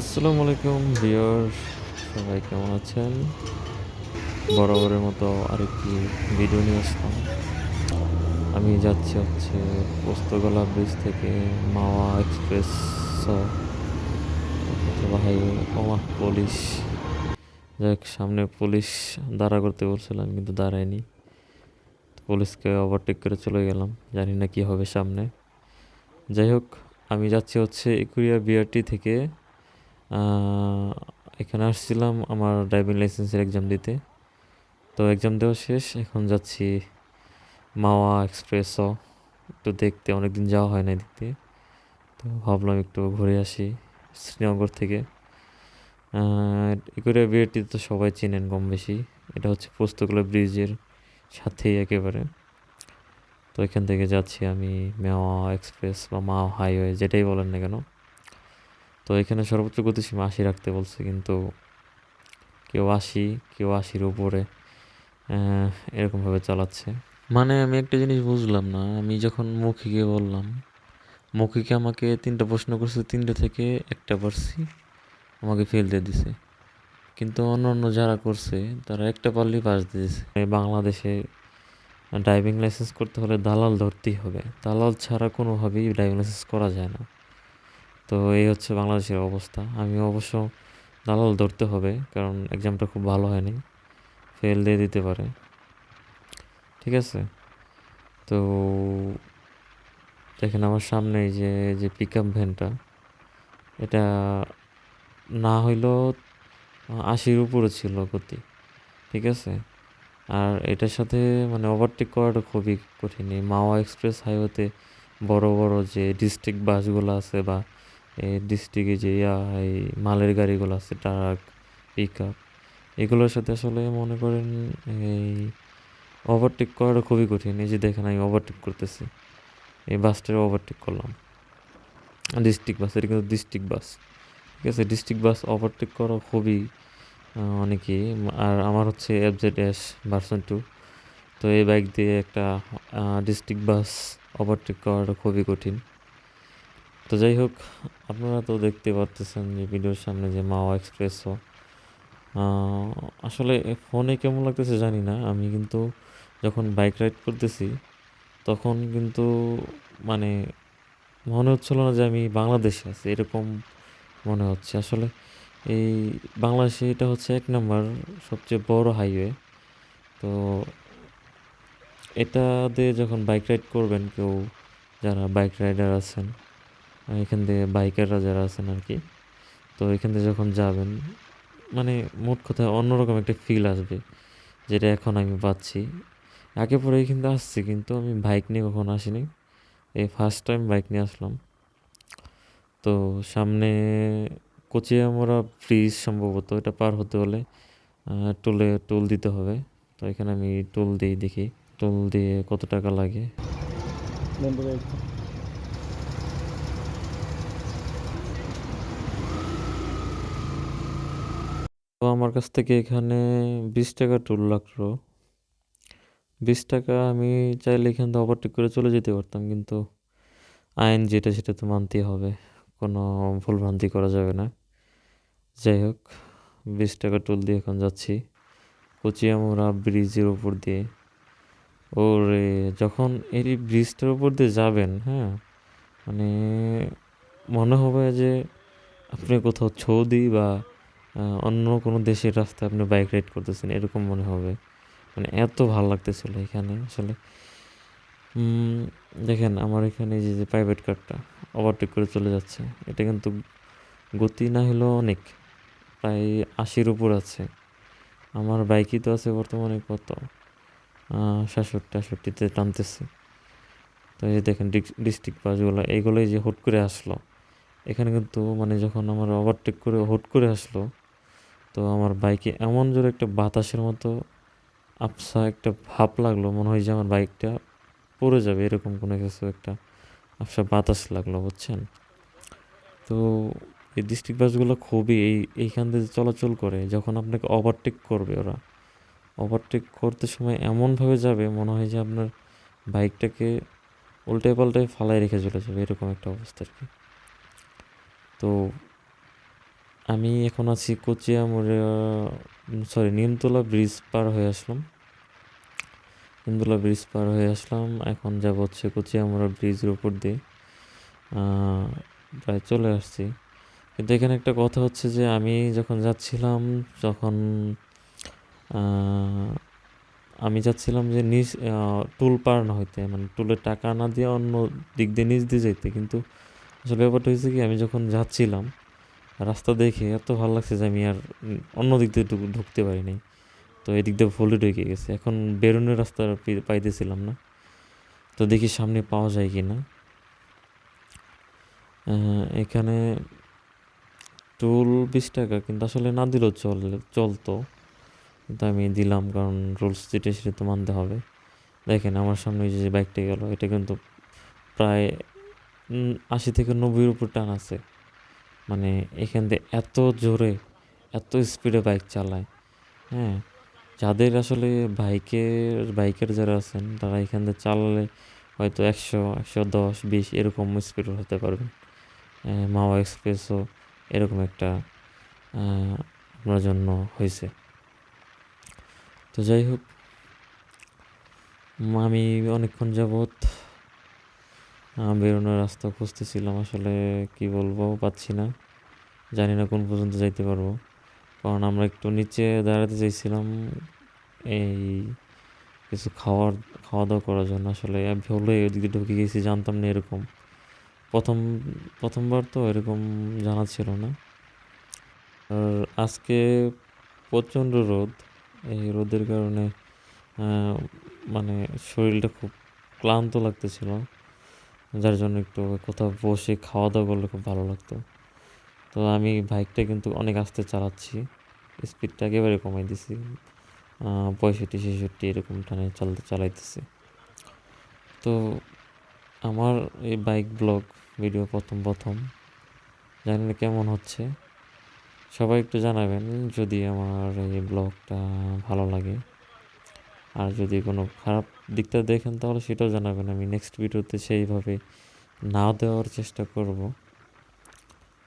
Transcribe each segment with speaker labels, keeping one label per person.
Speaker 1: আসসালামু আলাইকুম ভিউয়ার সবাই কেমন আছেন? বরাবরের মতো আরেকটি ভিডিও নিয়ে আসলাম। আমি যাচ্ছি হচ্ছে পোস্তগোলা ব্রিজ থেকে মাওয়া এক্সপ্রেস ভাই ওমা পুলিশ। যাক সামনে পুলিশ দাঁড়া করতে বলছিলাম, কিন্তু দাঁড়ায়নি। পুলিশকে ওভারটেক করে চলে গেলাম। জানি না কি হবে সামনে। যাই হোক, আমি যাচ্ছি হচ্ছে একুরিয়া বিআরটি থেকে এখানে আসছিলাম আমার ড্রাইভিং লাইসেন্সের এক্সাম দিতে। তো এক্সাম দেওয়া শেষ, এখন যাচ্ছি মাওয়া এক্সপ্রেসও। একটু দেখতে অনেক দিন যাওয়া হয় না দেখতে। তো ভাবলাম একটু ঘুরে আসি শ্রীনগর থেকে। একুরিয়া বিআরটি তো সবাই চেনেন কম বেশি। এটা হচ্ছে পোস্তগুলো ব্রিজের সাথেই একেবারে। তো এখান থেকে যাচ্ছি আমি মেওয়া এক্সপ্রেস বা মা হাইওয়ে, যেটাই বলেন না কেন। তো এখানে সর্বোচ্চ গতিসীমা আশি রাখতে বলছে কিন্তু কেউ আশি কেউ আশির উপরে এরকমভাবে চালাচ্ছে। মানে আমি একটা জিনিস বুঝলাম না আমি যখন মৌখিকে বললাম মৌখিকে আমাকে তিনটা প্রশ্ন করছে তিনটে থেকে একটা পারছি আমাকে ফেল দিয়ে দিছে। কিন্তু অন্য অন্য যারা করছে তারা একটা পারলেই পাস দিয়েছে এই বাংলাদেশে ড্রাইভিং লাইসেন্স করতে হলে দালাল ধরতেই হবে। দালাল ছাড়া কোনোভাবেই ড্রাইভিং লাইসেন্স করা যায় না। তো এই হচ্ছে বাংলাদেশের অবস্থা। আমি অবশ্য দালাল ধরতে হবে, কারণ এক্সামটা খুব ভালো হয়নি। ফেল দিয়ে দিতে পারে। ঠিক আছে? তো দেখেন আমার সামনে এই যে যে পিক আপ ভ্যানটা এটা না হইলেও আশির উপরে ছিল গতি। ঠিক আছে? আর এটার সাথে মানে ওভারটেক করাটা খুবই কঠিন। এই মাওয়া এক্সপ্রেস হাইওয়েতে বড় বড় যে ডিস্ট্রিক্ট বাসগুলো আছে বা ডিস্ট্রিক্টে যে এই মালের গাড়িগুলো আছে ট্রাক পিক আপ এগুলোর সাথে আসলে মনে করেন এই ওভারটেক করাটা খুবই কঠিন। এই যে দেখেন আমি ওভারটেক করতেছি। এই বাসটার ওভারটেক করলাম। ডিস্ট্রিক্ট বাস এটা কিন্তু ডিস্ট্রিক্ট বাস ঠিক আছে? ডিস্ট্রিক্ট বাস ওভারটেক করা খুবই আহ, অনেকই। আর আমার হচ্ছে F Z S version two তো এই বাইক দিয়ে একটা ডিস্ট্রিক্ট বাস ওভারটেক করাটা খুবই কঠিন। তো যাই হোক, আপনারা তো দেখতে পারতেছেন যে ভিডিওর সামনে যে মাওয়া এক্সপ্রেসও আসলে ফোনে কেমন লাগতেছে জানি না, আমি কিন্তু যখন বাইক রাইড করতেছি, তখন কিন্তু মানে মনে হচ্ছিল না যে আমি বাংলাদেশে আছি, এরকম মনে হচ্ছে। আসলে এই বাংলাদেশে এটা হচ্ছে এক নম্বর সবচেয়ে বড় হাইওয়ে। তো এটা দিয়ে যখন বাইক রাইড করবেন, কেউ যারা বাইক রাইডার আছেন এখান দিয়ে বাইকাররা যারা আছেন আর কি, তো এখান দিয়ে যখন যাবেন মানে মোট কথা অন্যরকম একটা ফিল আসবে, যেটা এখন আমি পাচ্ছি। আগে পরে কিন্তু আসছি, কিন্তু আমি বাইক নিয়ে কখনো আসিনি। এই ফার্স্ট টাইম বাইক নিয়ে আসলাম। তো সামনে কোচিয়ামোড়া ব্রিজ সম্ভবত, এটা পার হতে হলে টোলে টোল দিতে হবে। তো এখানে আমি টোল দিই, দেখি টোল দিয়ে কত টাকা লাগে। আমার কাছ থেকে এখানে বিশ টাকা টোল লাগল। বিশ টাকা আমি চাইলে এখান থেকে ওভারটেক করে চলে যেতে পারতাম, কিন্তু আইন যেটা সেটা তো মানতেই হবে, কোনো ভুলভ্রান্তি করা যাবে না। যাই হোক, বিশ টাকা টোল দিয়ে এখন যাচ্ছি, কচিয়ামোড়া ব্রিজের উপর দিয়ে। ওরে, যখন এই ব্রিজটার ওপর দিয়ে যাবেন হ্যাঁ মানে মনে হবে যে আপনি কোথাও সৌদি বা অন্য কোনো দেশের রাস্তায় আপনি বাইক রাইড করতেছেন, এরকম মনে হবে। মানে এত ভালো লাগতেছিল এখানে, আসলে। দেখেন, আমার এখানে যে যে প্রাইভেট কারটা ওভারটেক করে চলে যাচ্ছে, এটা কিন্তু গতি না হলেও অনেক, প্রায় আশির উপর আছে। আমার বাইকই তো আছে বর্তমানে কত? সাতষট্টি, আটষট্টিতে টানতেছে। তো এই দেখেন ডিস্ট্রিক্ট বাসগুলো এইগুলোই যে হুট করে আসলো, এখানে কিন্তু মানে যখন আমার ওভারটেক করে, হুট করে আসলো তো আমার বাইকে এমন জোরে একটা বাতাসের মতো আফসা একটা ভাব লাগল, মনে হয় যে আমার বাইকটা পড়ে যাবে, এরকম কোনো কিছু একটা আফসা বাতাস লাগল, বুঝছেন? তো এই ডিস্ট্রিক্ট বাসগুলো খুবই এই, এইখান দিয়ে চলাচল করে, যখন আপনাকে ওভারটেক করবে ওরা। ওভারটেক করতে সময় এমনভাবে যাবে, মনে হয় যে আপনার বাইকটাকে উল্টে পাল্টায় ফালায় রেখে চলে যাবে, এরকম একটা অবস্থা আর কি। তো আমি এখন আছি কুচিয়ামুড়া সরি নিমতলা ব্রিজ পার হয়ে আসলাম। নিমতলা ব্রিজ পার হয়ে আসলাম। এখন যাব হচ্ছে কুচিয়ামুড়া ব্রিজের উপর দিয়ে। প্রায় চলে আসছি। কিন্তু এখানে একটা কথা হচ্ছে যে, আমি যখন যাচ্ছিলাম যখন আমি যাচ্ছিলাম যে নিজ টুল পার না হইতে মানে টুলের টাকা না দিয়ে অন্য দিক দিয়ে নিচ দিয়ে যাইতে। কিন্তু আসলে ব্যাপারটা হয়েছে কি, আমি যখন যাচ্ছিলাম রাস্তা দেখে এত ভালো লাগছে যে আমি আর অন্য দিক দিয়ে ঢুক- ঢুকতে পারিনি তো এদিক দিয়ে ভুলে ঢুকে গেছে। এখন বেরোনোর রাস্তা পাইতেছিলাম না। তো দেখি সামনে পাওয়া যায় কি না এখানে টুল বিশ টাকা, কিন্তু আসলে না দিলেও চল, চলতো। কিন্তু আমি দিলাম কারণ রুলস যেটা সেটা তো মানতে হবে। দেখেন আমার সামনে যে বাইকটা গেল, এটা কিন্তু প্রায় আশি থেকে নব্বইয়ের উপর টান আছে। মানে এখান দিয়ে এত জোরে এত স্পিডে বাইক চালায়। হ্যাঁ যাদের আসলে বাইকের বাইকের যারা আছেন তারা এখান দিয়ে চালালে হয়তো একশো একশো দশ বিশ এরকম স্পিড হতে পারবেন। মাওয়া এক্সপ্রেসও এরকম একটা আপনার জন্য হয়েছে। তো যাই হোক আমি অনেকক্ষণ আহ, বেরোনোর রাস্তা খুঁজতেছিলাম, আসলে কি বলব, পাচ্ছি না। জানি না কোন পর্যন্ত যাইতে পারব। কারণ আমরা একটু নিচে দাঁড়াতে চাইছিলাম, এই কিছু খাওয়ার খাওয়া দাওয়া করার জন্য। আসলে ভুলে ওদিকে ঢুকে গেছি, জানতাম না এরকম। প্রথম, প্রথমবার তো এরকম জানা ছিল না। আর আজকে প্রচণ্ড রোদ। এই রোদের কারণে মানে শরীরটা খুব ক্লান্ত লাগতেছিল। যার জন্য একটু কোথাও বসে খাওয়া দাওয়া করলে খুব ভালো লাগতো। তো আমি বাইকটা কিন্তু অনেক আস্তে চালাচ্ছি। স্পিডটা একেবারে কমাই দিছি। পঁয়ষট্টি, ছেষট্টি এরকম টানে চালাতে, চালাইতেছি। তো আমার এই বাইক ব্লগ ভিডিও প্রথম প্রথম। জানি না কেমন হচ্ছে। সবাই একটু জানাবেন যদি আমার এই ব্লগটা ভালো লাগে। আর যদি কোনো খারাপ দিকটা দেখেন তাহলে সেটাও জানাবেন আমি নেক্সট ভিডিওতে সেইভাবে না দেওয়ার চেষ্টা করব।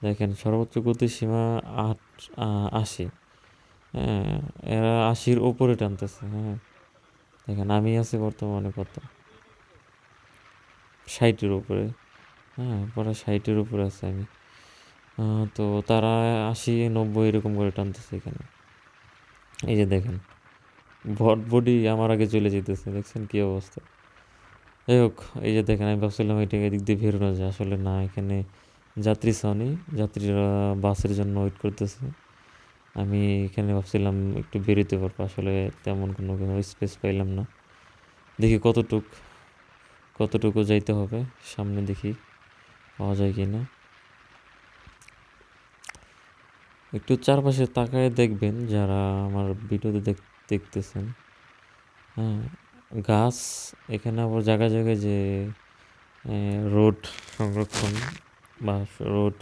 Speaker 1: দেখেন সর্বোচ্চ গতিসীমা আট আশি। হ্যাঁ এরা আশির ওপরে টানতেছে হ্যাঁ। দেখেন আমি আছি বর্তমানে কত? ষাটের উপরে হ্যাঁ পরে ষাটের উপরে আছে আমি। তো তারা আশি, নব্বই এরকম করে টানতেছে এখানে। এই যে দেখেন। ভট বডি আমার আগে চলে যেতেছে দেখছেন কি অবস্থা? যাই হোক এই যে দেখেন, আমি ভাবছিলাম এটা এদিক দিয়ে বেরোনো যায়, আসলে না, এখানে যাত্রী ছাউনি যাত্রীরা বাসের জন্য ওয়েট করতেছে। আমি এখানে ভাবছিলাম একটু বেরোতে পারব, আসলে তেমন কোনো স্পেস পাইলাম না। দেখি কতটুক, কতটুকু যাইতে হবে, সামনে দেখি পাওয়া যায় কি না একটু চারপাশে তাকায় দেখবেন, যারা আমার ভিডিওতে দেখ দেখতেছেন। হ্যাঁ গাছ এখানে আবার জায়গায় জায়গায় যে রোড সংরক্ষণ বা রোড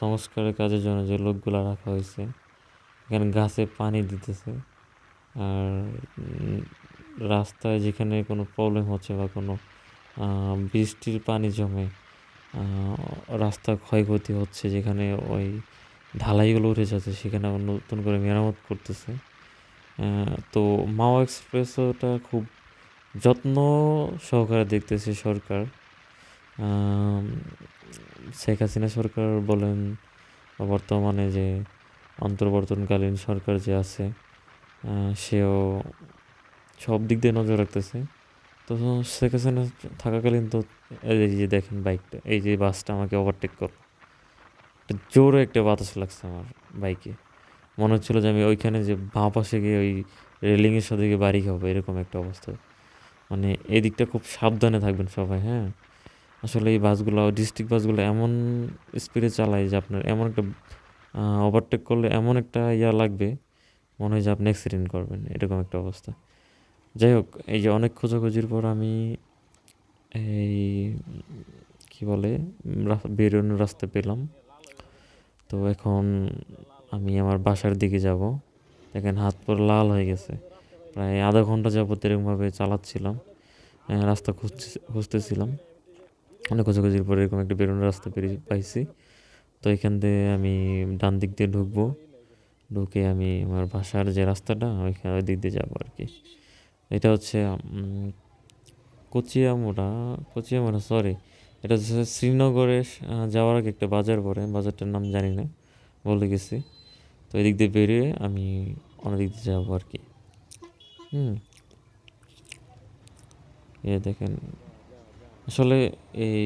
Speaker 1: সংস্কারের কাজের জন্য যে লোকগুলা রাখা হয়েছে, এখানে গাছে পানি দিতেছে। আর রাস্তায় যেখানে কোনো প্রবলেম হচ্ছে বা কোনো বৃষ্টির পানি জমে রাস্তা ক্ষয়ক্ষতি হচ্ছে, যেখানে ওই ঢালাইগুলো উঠে যাচ্ছে, সেখানে আবার নতুন করে মেরামত করতেছে। তো মাও এক্সপ্রেসওটা খুব যত্ন সহকারে দেখতেছে সরকার। শেখ হাসিনা সরকার বলেন, বর্তমানে যে অন্তর্বর্তনকালীন সরকার যে আছে সেও সব দিক দিয়ে নজর রাখতেছে। তো শেখ হাসিনা থাকাকালীন তো এই যে দেখেন বাইকটা, এই যে বাসটা আমাকে ওভারটেক করল। জোরে একটা বাতাস লাগছে আমার বাইকে। মনে হচ্ছিল যে আমি ওইখানে যে বাঁ পাশে গিয়ে ওই রেলিংয়ের সাথে গিয়ে বাড়ি খাব, এরকম একটা অবস্থা। মানে এই দিকটা খুব সাবধানে থাকবেন সবাই হ্যাঁ? আসলে এই বাসগুলো, ডিস্ট্রিক্ট বাসগুলো এমন স্পিডে চালায় যে আপনার এমন একটা ওভারটেক করলে এমন একটা ইয়া লাগবে, মনে হয় যে আপনি অ্যাক্সিডেন্ট করবেন, এরকম একটা অবস্থা। যাই হোক, এই যে অনেক খোঁজাখুঁজির পর আমি এই, কি বলে বেরোনোর রাস্তা পেলাম। তো এখন আমি আমার বাসার দিকে যাব। দেখেন হাত পর লাল হয়ে গেছে। প্রায় আধা ঘণ্টা যাবত এরকমভাবে চালাচ্ছিলাম। রাস্তা খুঁজতে, খুঁজতেছিলাম। অনেক খোঁজাখুঁজির পরে এরকম একটা বেরোনোর রাস্তা পেরে পাইছি। তো এখান দিয়ে আমি ডান দিক দিয়ে ঢুকবো। ঢুকে আমি আমার বাসার যে রাস্তাটা ওইখানে ওই দিক দিয়ে যাব আর কি এটা হচ্ছে কচিয়ামোড়া কচিয়ামোড়া সরি এটা হচ্ছে শ্রীনগরে যাওয়ার আগে একটা বাজার পড়ে। বাজারটার নাম জানি না বলে গেছি। তো এদিক দিয়ে বেরিয়ে আমি অন্য দিক দিয়ে যাব আর কি। হুম। এ দেখেন, আসলে এই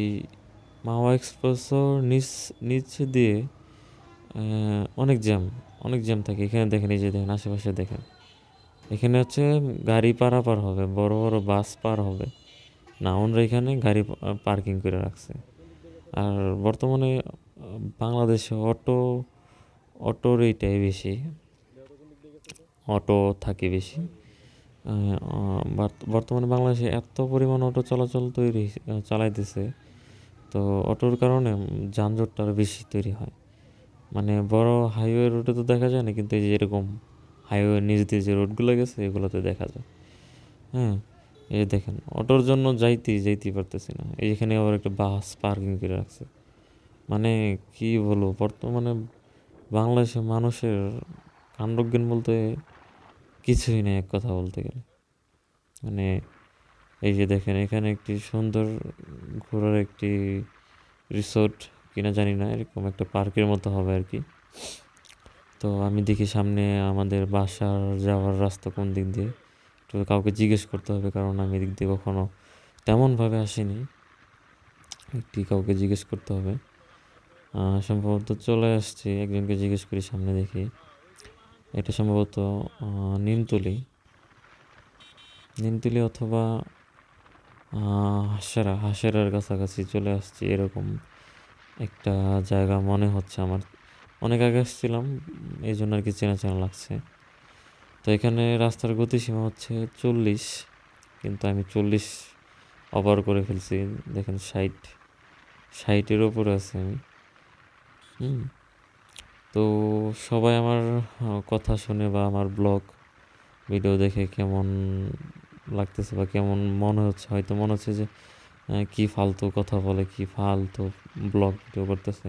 Speaker 1: মাওয়া এক্সপ্রেসর নিচ নিচ দিয়ে অনেক জ্যাম অনেক জ্যাম থাকে। এখানে দেখেন, এই যে দেখেন, আশেপাশে দেখেন। এখানে হচ্ছে গাড়ি পারাপার হবে, বড় বড় বাস পার হবে। না ওনারা এখানে গাড়ি পার্কিং করে রাখছে। আর বর্তমানে, বাংলাদেশে অটো অটোর এইটাই বেশি, অটো থাকে বেশি। বর্তমানে বাংলাদেশে এত পরিমাণ অটো চলাচল তৈরি, চালাইতেছে, তো অটোর কারণে যানজটটা আরও বেশি তৈরি হয়। মানে বড় হাইওয়ে রোডে তো দেখা যায় না, কিন্তু এই যে এরকম হাইওয়ের নিচ দিয়ে যে রোডগুলো গেছে, এগুলোতে দেখা যায়। হ্যাঁ এই দেখেন, অটোর জন্য যাইতেই যাইতেই পারতেছি না। এই এখানে আবার একটা বাস পার্কিং করে রাখছে। মানে কি বলব, বর্তমানে বাংলাদেশের মানুষের কাণ্ডজ্ঞান বলতে কিছুই নেই এক কথা বলতে গেলে। মানে এই যে দেখেন, এখানে একটি সুন্দর ঘোরার একটি রিসোর্ট কিনা জানি না, এরকম একটা পার্কের মতো হবে আর কি। তো আমি দেখি সামনে আমাদের বাসার যাওয়ার রাস্তা কোন দিক দিয়ে, একটু কাউকে জিজ্ঞেস করতে হবে, কারণ আমি এদিক দিয়ে কখনো তেমনভাবে আসিনি। একটি কাউকে জিজ্ঞেস করতে হবে। সম্ভবত চলে আসছি। একজনকে জিজ্ঞেস করি সামনে দেখি। এটা সম্ভবত নিমতলি। নিমতলি অথবা হাসেরা। হাসেরার কাছাকাছি চলে আসছি। এরকম একটা জায়গা মনে হচ্ছে আমার। অনেক আগে আসছিলাম, এই জন্য আর কি চেনা চেনা লাগছে। তো এখানে রাস্তার গতিসীমা হচ্ছে চল্লিশ, কিন্তু আমি চল্লিশ ওভার করে ফেলছি। দেখেন, ষাট, ষাটের ওপরে আছে আমি। হুম। তো সবাই আমার কথা শুনে বা আমার ব্লগ ভিডিও দেখে কেমন লাগতেছে বা কেমন মনে হচ্ছে? হয়তো মনে হচ্ছে যে কি ফালতু কথা বলে, কি ফালতু ব্লগ ভিডিও করতেছে।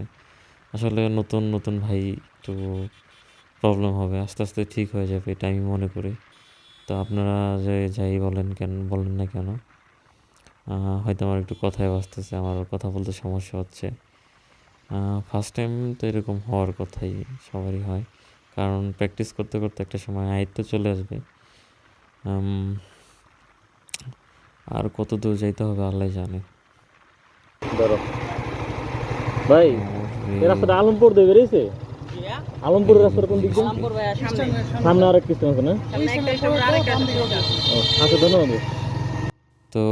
Speaker 1: আসলে নতুন নতুন ভাই একটু প্রবলেম হবে। আস্তে আস্তে ঠিক হয়ে যাবে এটা আমি মনে করি। তো আপনারা যে যাই বলেন কেন, বলেন না কেন হয়তো আমার একটু কথায় বাঁচতেছে আমার কথা বলতে সমস্যা হচ্ছে। ফার্স্ট টাইম তো এরকম হওয়ার কথাই সবারই হয়। কারণ প্র্যাকটিস করতে করতে একটা সময় আয়ত্ত চলে আসবে। আর কত দূর যাইতে হবে আল্লাহ জানে।
Speaker 2: ধরো। ভাই এই রাস্তাটা আলমপুর দিয়ে বেরিয়েছে? আলমপুরের রাস্তাটা কোন দিক দিয়ে?
Speaker 3: সামনে।
Speaker 2: সামনে আর একটা স্টেশন আছে না? আচ্ছা ধন্যবাদ।
Speaker 1: তো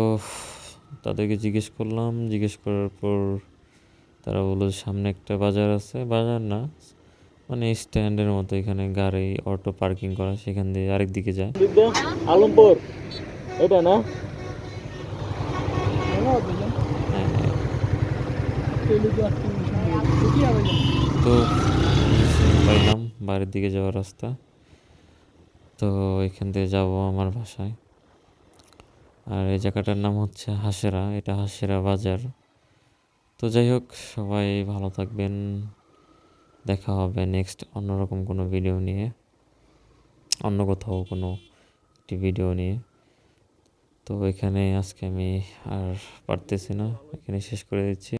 Speaker 1: তাদেরকে জিজ্ঞেস করলাম। জিজ্ঞেস করার পর তারা বলল সামনে একটা বাজার আছে বাজার না মানে স্ট্যান্ডের মতো এখানে গাড়ি অটো পার্কিং করা সেখান দিয়ে আরেক দিকে যায়।
Speaker 2: আলমপুর। এটা না?
Speaker 1: তো পাইলাম বাড়ির দিকে যাওয়ার রাস্তা। তো এখান থেকে যাব আমার বাসায়। আর এই জায়গাটার নাম হচ্ছে হাসেরা এটা হাসেরা বাজার। তো যাই হোক, সবাই ভালো থাকবেন। দেখা হবে নেক্সট অন্যরকম কোনো ভিডিও নিয়ে। অন্য কোথাও কোনো একটি ভিডিও নিয়ে। তো এখানে আজকে আমি আর পারতেছি না। এখানে শেষ করে দিচ্ছি।